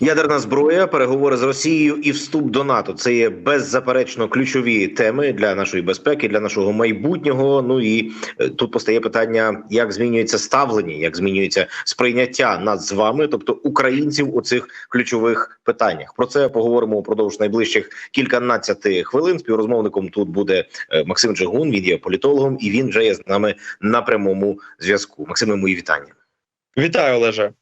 Ядерна зброя, переговори з Росією і вступ до НАТО це є беззаперечно ключові теми для нашої безпеки, для нашого майбутнього. Ну і е, тут постає питання, як змінюється ставлення, як змінюється сприйняття нас з вами, тобто українців, у цих ключових питаннях. Про це поговоримо упродовж найближчих кільканадцяти хвилин. Співрозмовником тут буде е, Максим Джигун. Він є політологом, і він вже є з нами на прямому зв'язку. Максиме, мої вітання. Вітаю, Олеже.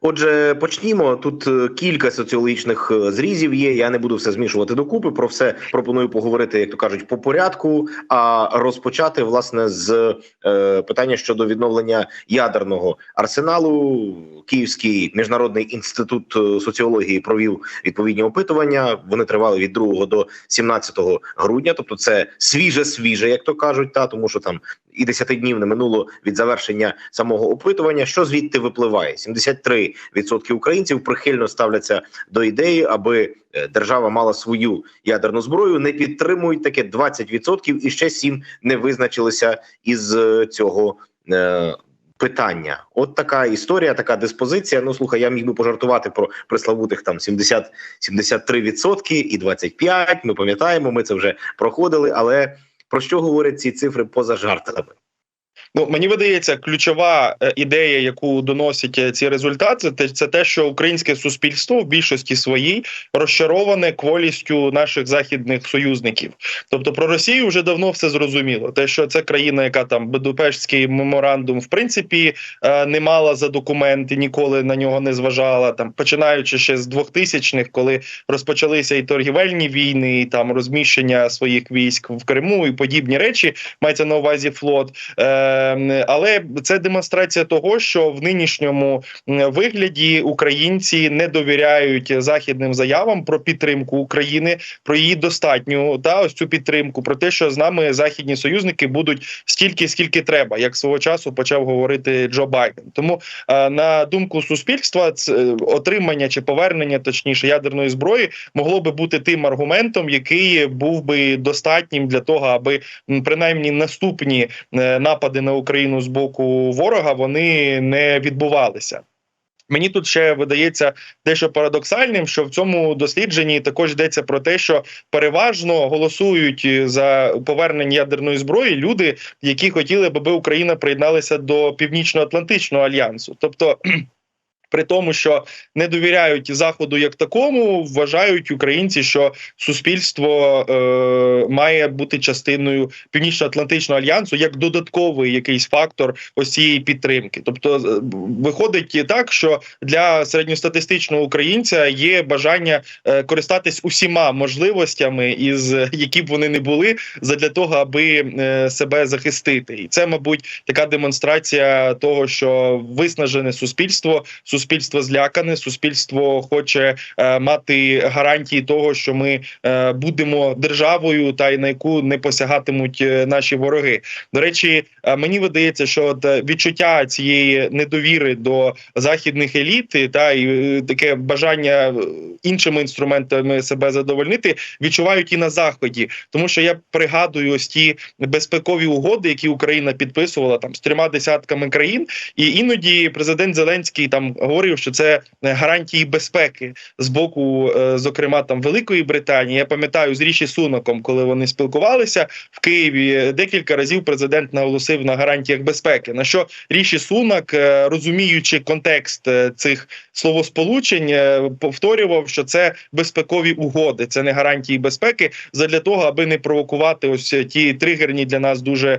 Отже, почнімо. Тут е, кілька соціологічних е, зрізів є. Я не буду все змішувати докупи. Про все пропоную поговорити, як то кажуть, по порядку. А розпочати власне з е, питання щодо відновлення ядерного арсеналу. Київський міжнародний інститут е, соціології провів відповідні опитування. Вони тривали від 2 до 17 грудня. Тобто, це свіже, свіже, як то кажуть, та тому що там і 10 днів не минуло від завершення самого опитування. Що звідти випливає? 73% українців прихильно ставляться до ідеї, аби е, держава мала свою ядерну зброю. Не підтримують таке 20% і ще 7 не визначилися із е, цього. е, Питання, от така історія, така диспозиція. Ну слухай, я міг би пожартувати про приславутих там 70 73% і 25%. Ми пам'ятаємо, ми це вже проходили. Але про що говорять ці цифри поза жартами? Ну мені видається, ключова е, ідея, яку доносять е, ці результати, це, це те, що українське суспільство в більшості своїй розчароване кволістю наших західних союзників. Тобто про Росію вже давно все зрозуміло. Те, що це країна, яка там Будапештський меморандум, в принципі, е, не мала за документи, ніколи на нього не зважала. Там починаючи ще з 2000-х, коли розпочалися і торгівельні війни, і там розміщення своїх військ в Криму і подібні речі, мається на увазі флот. Але це демонстрація того, що в нинішньому вигляді українці не довіряють західним заявам про підтримку України, про її достатню та ось цю підтримку, про те, що з нами західні союзники будуть стільки, скільки треба, як свого часу почав говорити Джо Байден. Тому е, на думку суспільства, це отримання чи повернення, точніше ядерної зброї, могло би бути тим аргументом, який був би достатнім для того, аби принаймні наступні е, напади на Україну з боку ворога вони не відбувалися. Мені тут ще видається дещо парадоксальним, що в цьому дослідженні також йдеться про те, що переважно голосують за повернення ядерної зброї люди, які хотіли аби Україна приєдналася до північно-атлантичного альянсу, тобто. При тому, що не довіряють заходу як такому, вважають українці, що суспільство е, має бути частиною північно-атлантичного альянсу як додатковий якийсь фактор ось цієї підтримки. Тобто, виходить так, що для середньостатистичного українця є бажання е, користатись усіма можливостями, із які б вони не були, задля того, аби е, себе захистити, і це, мабуть, така демонстрація того, що виснажене суспільство суспільство злякане, суспільство хоче е, мати гарантії того, що ми е, будемо державою, та й на яку не посягатимуть е, наші вороги. До речі, мені видається, що от відчуття цієї недовіри до західних еліт та і таке бажання іншими інструментами себе задовольнити, відчувають і на заході, тому що я пригадую ось ті безпекові угоди, які Україна підписувала там з трьома десятками країн, і іноді президент Зеленський там говорив, що це гарантії безпеки з боку, е, зокрема там Великої Британії. Я пам'ятаю з Ріші Суноком, коли вони спілкувалися в Києві. Декілька разів президент наголосив на гарантіях безпеки. На що Ріші Сунак, е, розуміючи контекст е, цих словосполучень, повторював, що це безпекові угоди, це не гарантії безпеки, задля того, аби не провокувати ось ті тригерні для нас дуже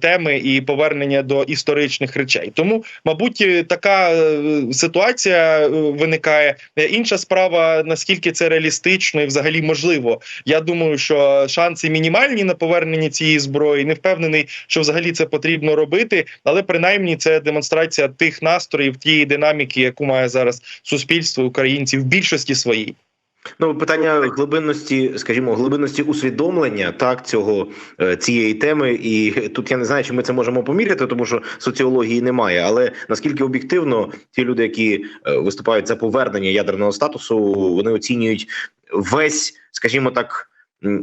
теми і повернення до історичних речей. Тому, мабуть, така ситуація виникає. Інша справа наскільки це реалістично і взагалі можливо. Я думаю, що шанси мінімальні на повернення цієї зброї. Не впевнений, що взагалі це потрібно робити, але принаймні це демонстрація тих настроїв, тієї динаміки, яку має зараз суспільство українців в більшості своїй. Ну, питання глибинності, скажімо, глибинності усвідомлення так цього цієї теми, і тут я не знаю, чи ми це можемо поміряти, тому що соціології немає. Але наскільки об'єктивно ті люди, які виступають за повернення ядерного статусу, вони оцінюють весь, скажімо так.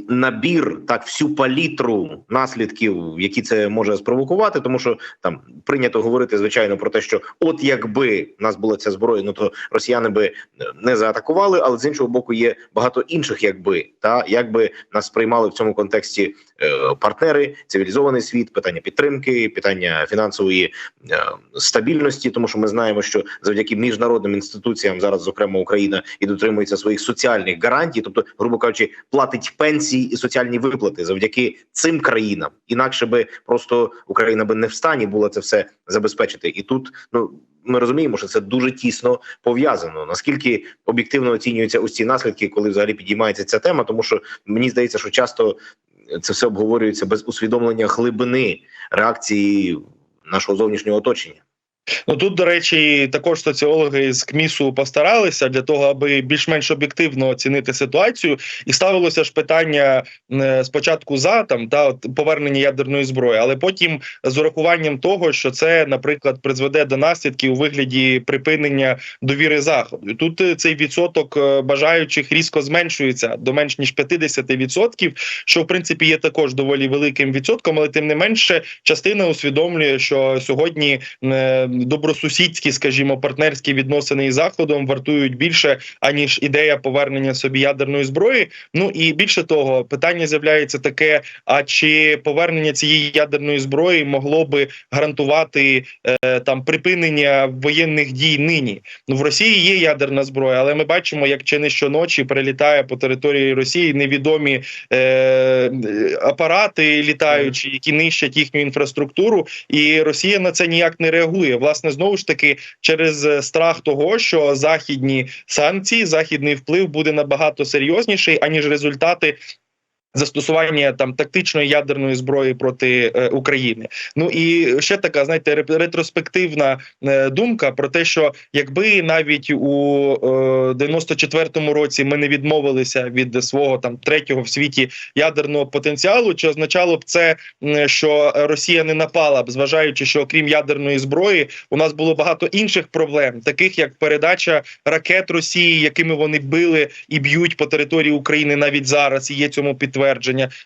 Набір, так всю палітру наслідків, які це може спровокувати, тому що там прийнято говорити звичайно про те, що от якби нас була ця зброя, ну то росіяни би е, не заатакували, але з іншого боку є багато інших, якби та якби нас сприймали в цьому контексті е, партнери, цивілізований світ, питання підтримки, питання фінансової е, стабільності, тому що ми знаємо, що завдяки міжнародним інституціям зараз, зокрема Україна, і дотримується своїх соціальних гарантій, тобто, грубо кажучи, платить пенсії і соціальні виплати завдяки цим країнам. Інакше би просто Україна би не в стані була це все забезпечити. І тут ну ми розуміємо, що це дуже тісно пов'язано. Наскільки об'єктивно оцінюються ці наслідки, коли взагалі підіймається ця тема, тому що мені здається, що часто це все обговорюється без усвідомлення глибини реакції нашого зовнішнього оточення. Ну тут, до речі, також соціологи з КМІСу постаралися для того, аби більш-менш об'єктивно оцінити ситуацію, і ставилося ж питання е, спочатку за там та от, повернення ядерної зброї, але потім з урахуванням того, що це, наприклад, призведе до наслідків у вигляді припинення довіри заходу. Тут е, цей відсоток е, бажаючих різко зменшується до менш ніж 50%, що в принципі є також доволі великим відсотком, але тим не менше частина усвідомлює, що сьогодні. Добросусідські, скажімо, партнерські відносини із заходом вартують більше аніж ідея повернення собі ядерної зброї. Ну і більше того, питання з'являється таке: а чи повернення цієї ядерної зброї могло би гарантувати е, там припинення воєнних дій нині? Ну в Росії є ядерна зброя, але ми бачимо, як чи не щоночі перелітає по території Росії невідомі е, апарати літаючі, які нищать їхню інфраструктуру, і Росія на це ніяк не реагує. Власне, знову ж таки, через е, страх того, що західні санкції, західний вплив буде набагато серйозніший аніж результати. Застосування там тактичної ядерної зброї проти е, України. Ну і ще така, знаєте, ретроспективна е, думка про те, що якби навіть у е, 94-му році ми не відмовилися від свого там третього в світі ядерного потенціалу, чи означало б це, що Росія не напала б, зважаючи, що окрім ядерної зброї, у нас було багато інших проблем, таких як передача ракет Росії, якими вони били і б'ють по території України навіть зараз. І є цьому підтвердження.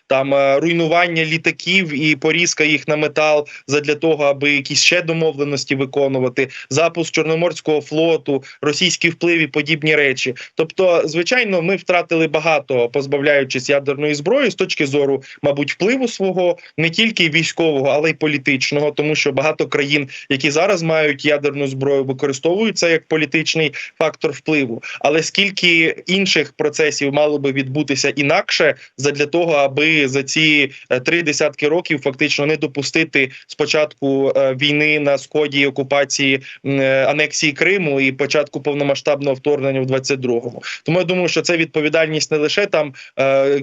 Там е, руйнування літаків і порізка їх на метал задля того, аби якісь ще домовленості виконувати, запуск чорноморського флоту, російський вплив і подібні речі. Тобто, звичайно, ми втратили багато, позбавляючись ядерної зброї з точки зору, мабуть, впливу свого не тільки військового, але й політичного, тому що багато країн, які зараз мають ядерну зброю, використовують це як політичний фактор впливу. Але скільки інших процесів мало би відбутися інакше задля того, аби за ці е, три десятки років фактично не допустити спочатку е, війни на сході окупації е, анексії Криму і початку повномасштабного вторгнення в 22-му. Тому я думаю, що це відповідальність не лише там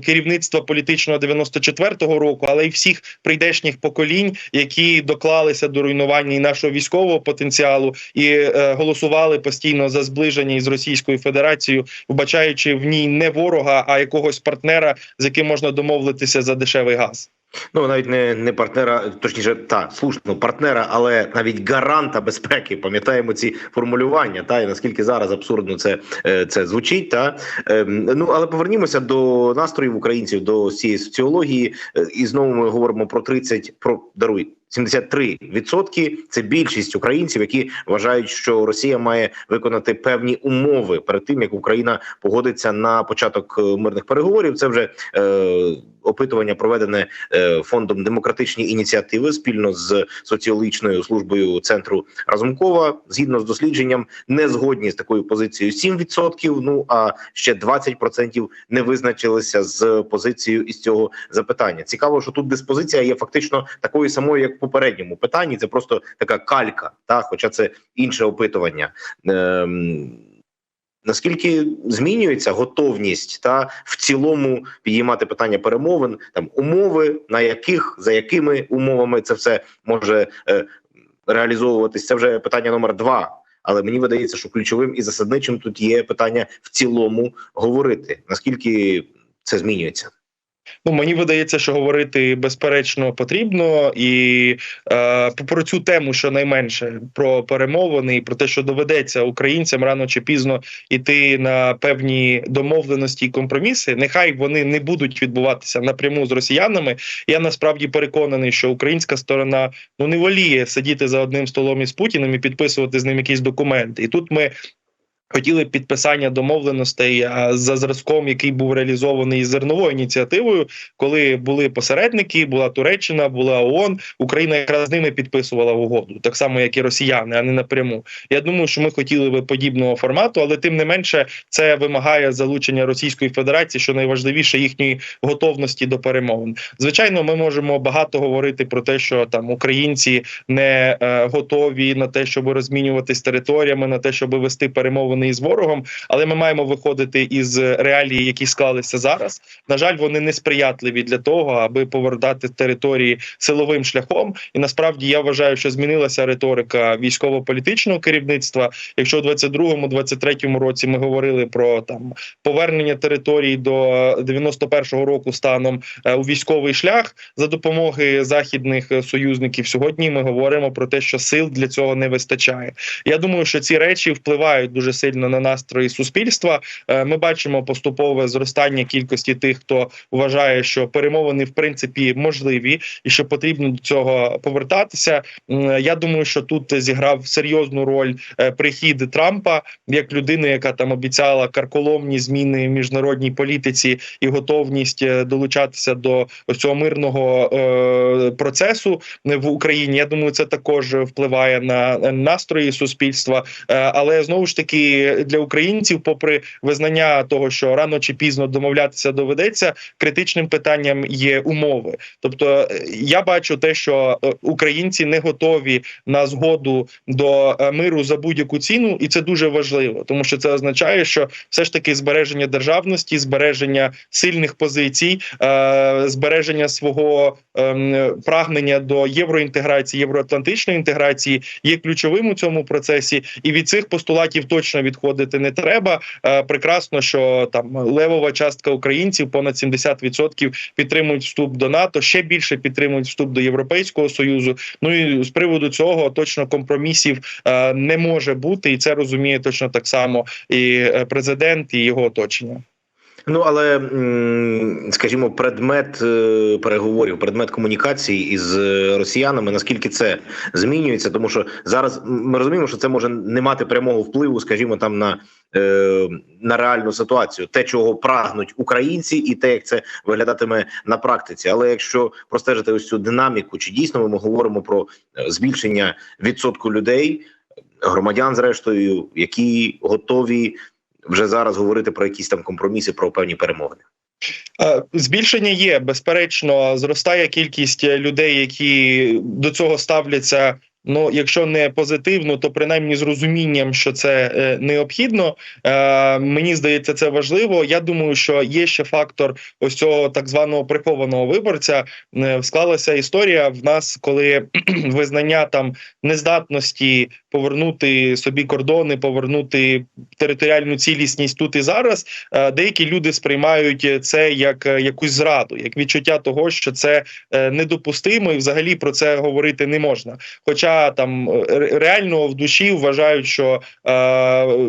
керівництва політичного 94-го року, але й всіх прийдешніх поколінь, які доклалися до руйнування і нашого військового потенціалу, і голосували постійно за зближення із Російською Федерацією, вбачаючи в ній не ворога, а якогось партнера, з яким можна домовитися за дешевий газ. Ну навіть не, не партнера, точніше, та слушно партнера, але навіть гаранта безпеки. Пам'ятаємо ці формулювання, та і наскільки зараз абсурдно це, е, це звучить. Та Ем, ну але повернімося до настроїв українців, до цієї соціології. Е, І знову ми говоримо про 30, про даруй. 73% – це більшість українців, які вважають, що Росія має виконати певні умови перед тим, як Україна погодиться на початок е, мирних переговорів. Це вже е, опитування проведене е, фондом демократичні ініціативи спільно з соціологічною службою центру Разумкова. Згідно з дослідженням, не згодні з такою позицією 7%, Ну а ще 20% не визначилися з позицією із цього запитання. Цікаво, що тут диспозиція є фактично такою самою, як в попередньому питанні. Це просто така калька, та хоча це інше опитування. Ем, Наскільки змінюється готовність та в цілому підіймати питання перемовин, там умови, на яких за якими умовами це все може е, реалізовуватись, це вже питання номер два. Але мені видається, що ключовим і засадничим тут є питання в цілому говорити. Наскільки це змінюється? Ну, мені видається, що говорити безперечно потрібно, і е, про цю тему щонайменше про перемовини і про те, що доведеться українцям рано чи пізно йти на певні домовленості і компроміси. Нехай вони не будуть відбуватися напряму з росіянами. Я насправді переконаний, що українська сторона ну не воліє сидіти за одним столом із Путіним і підписувати з ним якісь документи. І тут ми. Хотіли підписання домовленостей за зразком, який був реалізований зерновою ініціативою, коли були посередники, була Туреччина, була ООН, Україна якраз з ними підписувала угоду, так само як і росіяни, а не напряму. Я думаю, що ми хотіли би подібного формату, але тим не менше це вимагає залучення Російської Федерації, що найважливіше їхньої готовності до перемовин. Звичайно, ми можемо багато говорити про те, що там українці не е, готові на те, щоб розмінюватись територіями, на те, щоб вести перемовини із ворогом. Але ми маємо виходити із реалії, які склалися зараз. На жаль, вони не сприятливі для того, аби повертати території силовим шляхом. І насправді я вважаю, що змінилася риторика військово-політичного керівництва. Якщо у 22-23 році ми говорили про там повернення територій до 91-го року станом е, у військовий шлях за допомоги західних союзників, сьогодні ми говоримо про те, що сил для цього не вистачає. Я думаю, що ці речі впливають дуже сильно на настрої суспільства. Е, Ми бачимо поступове зростання кількості тих, хто вважає, що перемовини в принципі можливі і що потрібно до цього повертатися. Я думаю, що тут зіграв серйозну роль е, прихід Трампа як людини, яка там обіцяла карколомні зміни в міжнародній політиці і готовність е, долучатися до цього мирного процесу в Україні. Я думаю, це також впливає на настрої суспільства. Але знову ж таки для українців, попри визнання того, що рано чи пізно домовлятися доведеться, критичним питанням є умови. Тобто, е, я бачу те, що е, українці не готові на згоду до е, миру за будь-яку ціну, і це дуже важливо, тому що це означає, що все ж таки збереження державності, збереження сильних позицій, збереження свого ем, прагнення до євроінтеграції, євроатлантичної інтеграції є ключовим у цьому процесі, і від цих постулатів точно відходити не треба. Е, Прекрасно, що там левова частка українців, понад 70% підтримують вступ до НАТО, ще більше підтримують вступ до Європейського союзу. Ну і з приводу цього точно компромісів е, не може бути, і це розуміє точно так само і е, президент, і його оточення. Ну але скажімо, предмет е, переговорів, предмет комунікації із е, росіянами, наскільки це змінюється, тому що зараз ми розуміємо, що це може не мати прямого впливу, скажімо, там на, е, на реальну ситуацію, те, чого прагнуть українці, і те, як це виглядатиме на практиці. Але якщо простежити ось цю динаміку, чи дійсно ми говоримо про збільшення відсотку людей, громадян, зрештою, які готові вже зараз говорити про якісь там компроміси, про певні перемовини. Е, Збільшення є безперечно, зростає кількість людей, які до цього ставляться. Ну, якщо не позитивно, то принаймні з розумінням, що це е, необхідно. Е, мені здається, це важливо. Я думаю, що є ще фактор ось цього так званого прихованого виборця. Е, склалася історія в нас, коли визнання там нездатності повернути собі кордони, повернути територіальну цілісність тут і зараз. Е, деякі люди сприймають це як е, якусь зраду, як відчуття того, що це е, недопустимо, і взагалі про це говорити не можна. Хоча там е, реально в душі вважають, що е,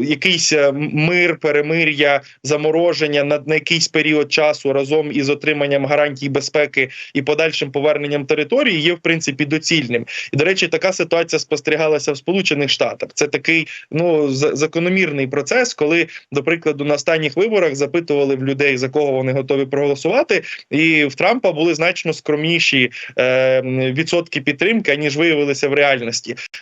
якийсь е, мир, перемир'я, замороження на, на якийсь період часу разом із отриманням гарантій безпеки і подальшим поверненням території є в принципі доцільним. І до речі, така ситуація спостерігалася в Сполучених Штатах. Це такий ну закономірний процес, коли, до прикладу, на останніх виборах запитували в людей за кого вони готові проголосувати, і в Трампа були значно скромніші е, відсотки підтримки, ніж виявилися в реальності.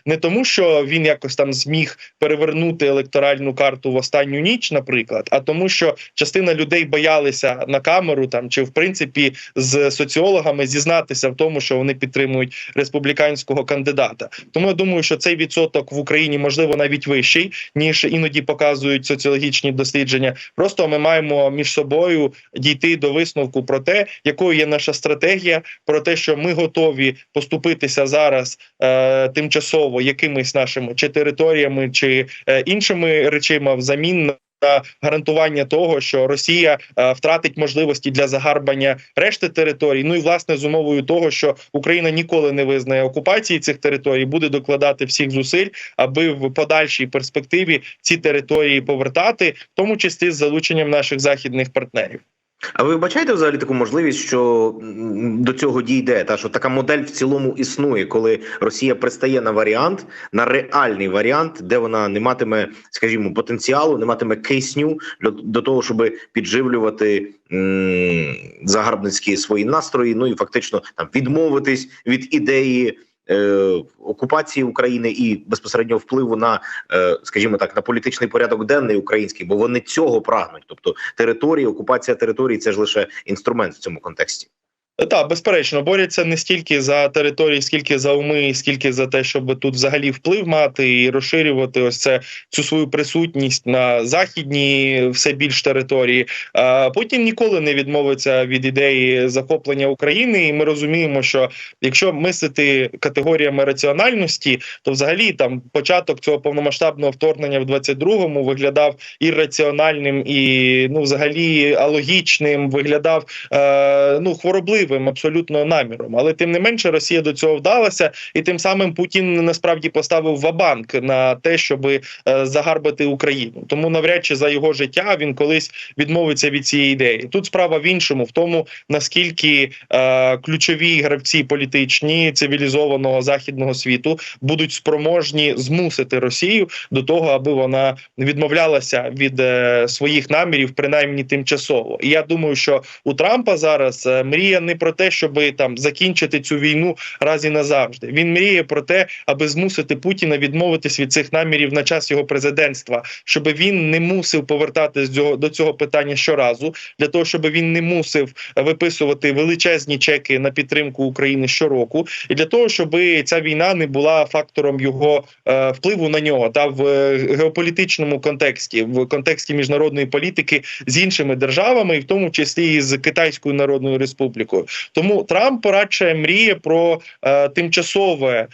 Не тому, що він якось там зміг перевернути електоральну карту в останню ніч, наприклад, а тому, що частина людей боялися на камеру там чи в принципі з соціологами зізнатися в тому, що вони підтримують республіканського кандидата. Тому я думаю, що цей відсоток в Україні можливо навіть вищий, ніж іноді показують соціологічні дослідження. Просто ми маємо між собою дійти до висновку про те, якою є наша стратегія, про те, що ми готові поступитися зараз е, тимчасово якимись нашими чи територіями, чи е, іншими речима взамін на гарантування того, що Росія е, втратить можливості для загарбання решти територій. Ну і власне з умовою того, що Україна ніколи не визнає окупації цих територій, буде докладати всіх зусиль, аби в подальшій перспективі ці території повертати, в тому числі з залученням наших західних партнерів. А ви бачаєте взагалі таку можливість, що до цього дійде? Та що така модель в цілому існує, коли Росія пристає на варіант, на реальний варіант, де вона не матиме, скажімо, потенціалу, не матиме кисню до того, щоб підживлювати м, загарбницькі свої настрої. Ну і фактично там відмовитись від ідеї. Е, Окупації України і безпосередньо впливу на, е, скажімо так, на політичний порядок денний український, бо вони цього прагнуть. Тобто території, окупація території це ж лише інструмент в цьому контексті. Так, безперечно, борються не стільки за території, скільки за уми, скільки за те, щоб тут взагалі вплив мати і розширювати ось це цю свою присутність на західній все більш території. Путін ніколи не відмовиться від ідеї захоплення України, і ми розуміємо, що якщо мислити категоріями раціональності, то взагалі там початок цього повномасштабного вторгнення в 22-му виглядав ірраціональним і ну, взагалі алогічним, виглядав е, ну хворобливим абсолютно наміром. Але тим не менше Росія до цього вдалася, і тим самим Путін насправді поставив вабанк на те, щоб е, загарбати Україну. Тому навряд чи за його життя він колись відмовиться від цієї ідеї. Тут справа в іншому, в тому наскільки е, ключові гравці політичні цивілізованого західного світу будуть спроможні змусити Росію до того, аби вона відмовлялася від е, своїх намірів, принаймні тимчасово. І я думаю, що у Трампа зараз е, мрія не про те, щоб там закінчити цю війну раз і назавжди. Він мріє про те, аби змусити Путіна відмовитись від цих намірів на час його президентства, щоб він не мусив повертатись до цього, питання щоразу, для того, щоб він не мусив виписувати величезні чеки на підтримку України щороку, і для того, щоб ця війна не була фактором його е, впливу на нього та в е, геополітичному контексті, в контексті міжнародної політики з іншими державами, і в тому числі і з Китайською Народною Республікою. Тому Трамп радше мріє про е, тимчасове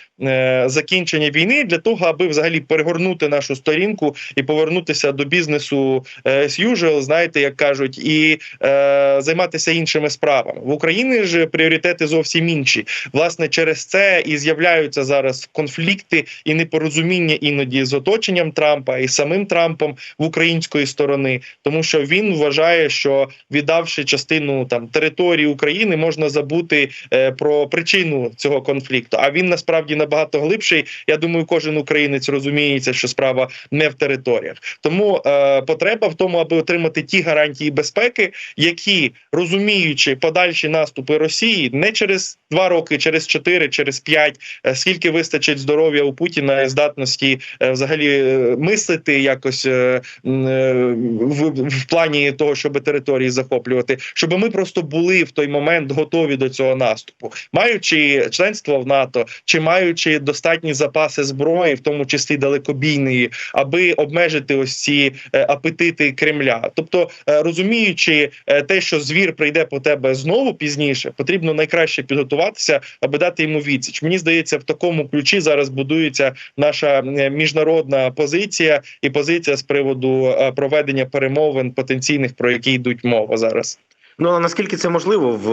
закінчення війни для того, аби взагалі перегорнути нашу сторінку і повернутися до бізнесу е, as usual, знаєте, як кажуть, і е, займатися іншими справами в Україні ж пріоритети зовсім інші. Власне, через це і з'являються зараз конфлікти і непорозуміння іноді з оточенням Трампа і самим Трампом в української сторони, тому що він вважає, що віддавши частину там території України, можна забути е, про причину цього конфлікту. А він насправді набагато глибший. Я думаю, кожен українець розуміється, що справа не в територіях. Тому е, потреба в тому, аби отримати ті гарантії безпеки, які розуміючи подальші наступи Росії, не через два роки, через чотири, через п'ять, е, скільки вистачить здоров'я у Путіна і здатності е, взагалі е, мислити якось е, е, в, в плані того, щоб території захоплювати, щоб ми просто були в той момент готові до цього наступу, маючи членство в НАТО, чи маючи достатні запаси зброї, в тому числі далекобійної, аби обмежити ось ці е, апетити Кремля, тобто е, розуміючи е, те, що звір прийде по тебе знову пізніше, потрібно найкраще підготуватися, аби дати йому відсіч. Мені здається, в такому ключі зараз будується наша міжнародна позиція і позиція з приводу проведення перемовин потенційних, про які йдуть мова зараз. Ну а наскільки це можливо в,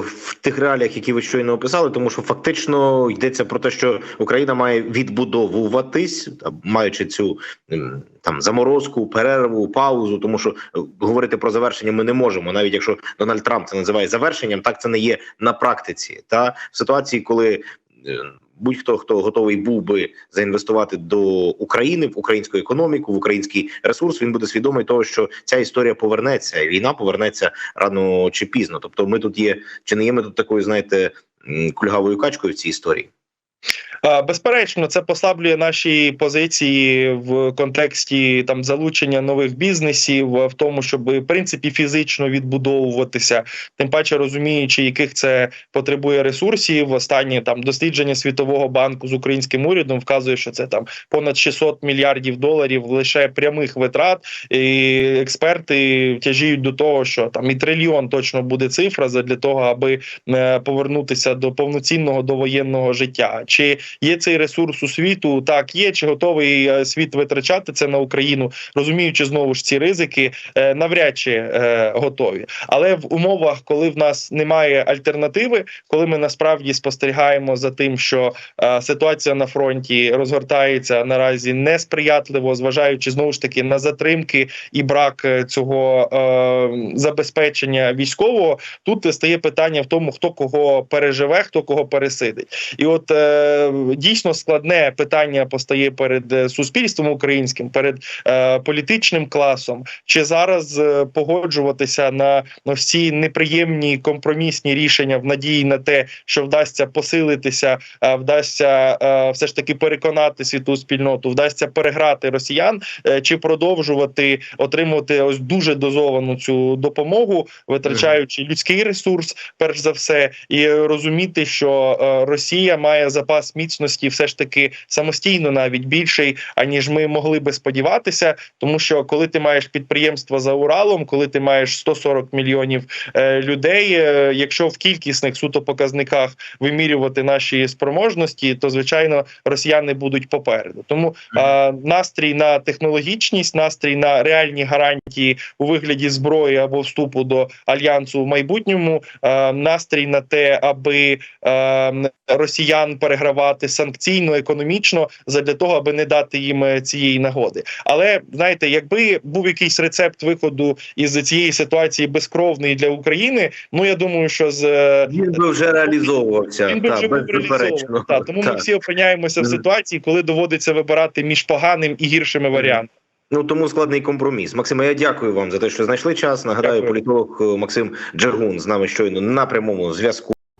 в тих реаліях, які ви щойно описали, тому що фактично йдеться про те, що Україна має відбудовуватись, маючи цю там заморозку, перерву, паузу, тому що е, говорити про завершення ми не можемо, навіть якщо Дональд Трамп це називає завершенням, так це не є на практиці. Та в ситуації, коли е, будь-хто хто готовий був би заінвестувати до України в українську економіку, в український ресурс, він буде свідомий того, що ця історія повернеться, і війна повернеться рано чи пізно. Тобто, ми тут є чи не є ми тут такою, знаєте, кульгавою качкою в цій історії. Безперечно, це послаблює наші позиції в контексті там залучення нових бізнесів, в тому, щоб в принципі фізично відбудовуватися, тим паче розуміючи, яких це потребує ресурсів. Останнє там дослідження світового банку з українським урядом вказує, що це там понад 600 мільярдів доларів лише прямих витрат. І експерти тяжіють до того, що там і трильйон точно буде цифра для того, аби е, повернутися до повноцінного довоєнного життя. Чи є цей ресурс у світу. Так є чи готовий е, світ витрачати це на Україну, розуміючи знову ж ці ризики, е, навряд чи е, готові. Але в умовах, коли в нас немає альтернативи, коли ми насправді спостерігаємо за тим, що ситуація на фронті розгортається наразі несприятливо, зважаючи знову ж таки на затримки і брак цього забезпечення військового, тут стає питання в тому, хто кого переживе, хто кого пересидить. І от дійсно складне питання постає перед е, суспільством українським, перед е, політичним класом, чи зараз е, погоджуватися на, на всі неприємні компромісні рішення в надії на те, що вдасться посилитися, е, вдасться е, все ж таки переконати світу спільноту, вдасться переграти росіян, е, чи продовжувати отримувати ось дуже дозовану цю допомогу, витрачаючи людський ресурс, перш за все, і розуміти, що е, Росія має запас міцності, все ж таки самостійно навіть більший, аніж ми могли би сподіватися, тому що коли ти маєш підприємство за Уралом, коли ти маєш 140 мільйонів е, людей, е, якщо в кількісних суто показниках вимірювати наші спроможності, то звичайно росіяни будуть попереду. Тому настрій на технологічність, настрій на реальні гарантії у вигляді зброї або вступу до альянсу в майбутньому, настрій на те, аби е, росіян перегравати санкційно, економічно, задля того, аби не дати їм е, цієї нагоди. Але знаєте, якби був якийсь рецепт виходу із цієї ситуації безкровний для України, ну я думаю, що з е, Він би вже реалізовувався. він би та, вже був реалізований. Так, тому ми всі опиняємося в ситуації, коли доводиться вибирати між поганим і гіршими варіантами. Ну тому складний компроміс. Максиме, я дякую вам за те, що знайшли час. Нагадаю, Дякую. політолог е, Максим Джергун з нами щойно на прямому зв'язку.